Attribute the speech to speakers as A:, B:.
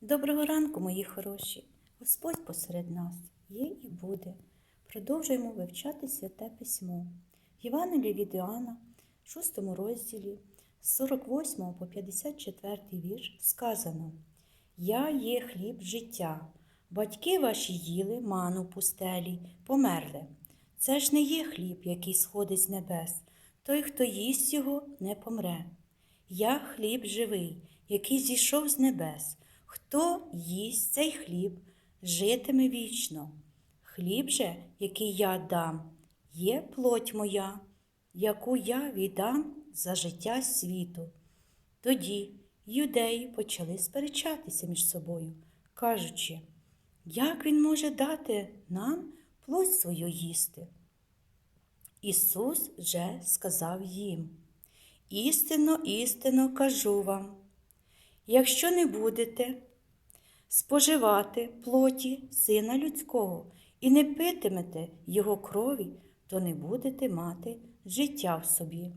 A: Доброго ранку, мої хороші! Господь посеред нас є і буде. Продовжуємо вивчати святе письмо. В від Іоанна, 6 розділі, з 48 по 54 вірш сказано: Я є хліб життя. Батьки ваші їли ману пустелі, померли. Це ж не є хліб, який сходить з небес. Той, хто їсть його, не помре. Я хліб живий, який зійшов з небес. Хто їсть цей хліб, житиме вічно. Хліб же, який я дам, є плоть моя, яку я віддам за життя світу. Тоді юдеї почали сперечатися між собою, кажучи, як він може дати нам плоть свою їсти? Ісус же сказав їм. Істинно, істинно кажу вам, якщо не будете споживати плоті Сина Людського і не питимете Його крові, то не будете мати життя в собі.